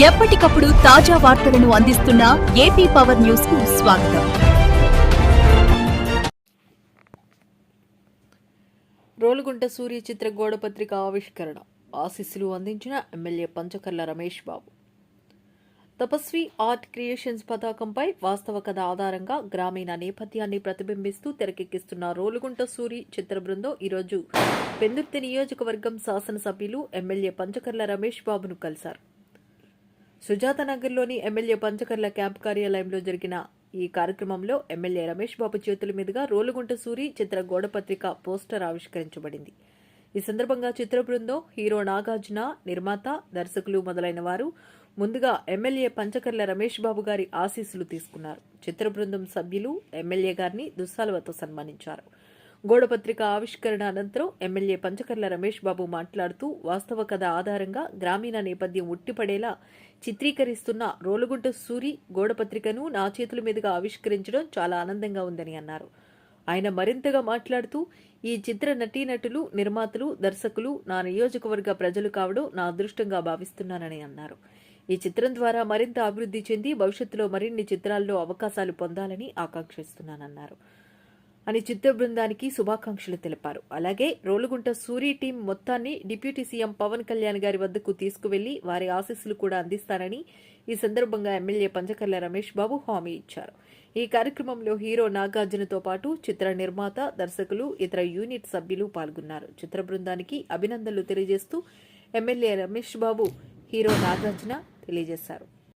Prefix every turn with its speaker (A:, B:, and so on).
A: ఎప్పటికప్పుడు తాజా వార్తలను అందిస్తున్న ఏపీ పవర్ న్యూస్కు స్వాగతం.
B: రోలుగుంట సూర్య చిత్ర గోడపత్రిక ఆవిష్కరణ. ఆశీస్సులు అందించిన ఎమ్మెల్యే పంచకర్ల రమేష్ బాబు. తపస్వి ఆర్ట్ క్రియేషన్స్ పతాకంపై వాస్తవ కథ ఆధారంగా గ్రామీణ నేపథ్యాన్ని ప్రతిబింబిస్తూ తెరకెక్కిస్తున్న రోలుగుంట సూరి చిత్ర బృందం ఈరోజు పెందుర్తి నియోజకవర్గం శాసనసభ్యులు ఎమ్మెల్యే పంచకర్ల రమేష్ బాబును కలిశారు. సుజాత నగర్లోని ఎమ్మెల్యే పంచకర్ల క్యాంప్ కార్యాలయంలో జరిగిన ఈ కార్యక్రమంలో ఎమ్మెల్యే రమేష్ బాబు చేతుల మీదుగా రోలుగుంట సూరి చిత్ర గోడపత్రిక పోస్టర్ ఆవిష్కరించబడింది. ఈ సందర్భంగా చిత్ర బృందం హీరో నాగార్జున నిర్మాత దర్శకులు మొదలైన వారు ముందుగా ఎమ్మెల్యే పంచకర్ల రమేష్ బాబు గారి ఆశీస్సులు తీసుకున్నారు. చిత్ర బృందం సభ్యులు ఎమ్మెల్యే గారిని దుస్సాలువతో సన్మానించారు. గోడపత్రిక ఆవిష్కరణ అనంతరం ఎమ్మెల్యే పంచకర్ల రమేష్ బాబు మాట్లాడుతూ వాస్తవ కథ ఆధారంగా గ్రామీణ నేపథ్యం ఉట్టిపడేలా చిత్రీకరిస్తున్న రోలుగుంట సూరి గోడపత్రికను నా చేతుల మీదుగా ఆవిష్కరించడం చాలా ఆనందంగా ఉందని అన్నారు. ఆయన మరింతగా మాట్లాడుతూ ఈ చిత్ర నటీనటులు నిర్మాతలు దర్శకులు నా నియోజకవర్గ ప్రజలు కావడం నా అదృష్టంగా భావిస్తున్నానని అన్నారు. ఈ చిత్రం ద్వారా మరింత అభివృద్ధి చెంది భవిష్యత్తులో మరిన్ని చిత్రాల్లో అవకాశాలు పొందాలని ఆకాంక్షిస్తున్నానన్నారు. అని చిత్ర బృందానికి శుభాకాంక్షలు తెలిపారు. అలాగే రోలుగుంట సూరి టీం మొత్తాన్ని డిప్యూటీ సీఎం పవన్ కళ్యాణ్ గారి వద్దకు తీసుకువెళ్ళి వారి ఆశీస్సులు కూడా అందిస్తారని ఈ సందర్భంగా ఎమ్మెల్యే పంచకర్ల రమేష్ బాబు హామీ ఇచ్చారు. ఈ కార్యక్రమంలో హీరో నాగార్జునతో పాటు చిత్ర నిర్మాత దర్శకులు ఇతర యూనిట్ సభ్యులు పాల్గొన్నారు. చిత్ర బృందానికి అభినందనలు తెలియజేస్తూ ఎమ్మెల్యే రమేష్ బాబు హీరో నాగార్జున తెలియజేశారు.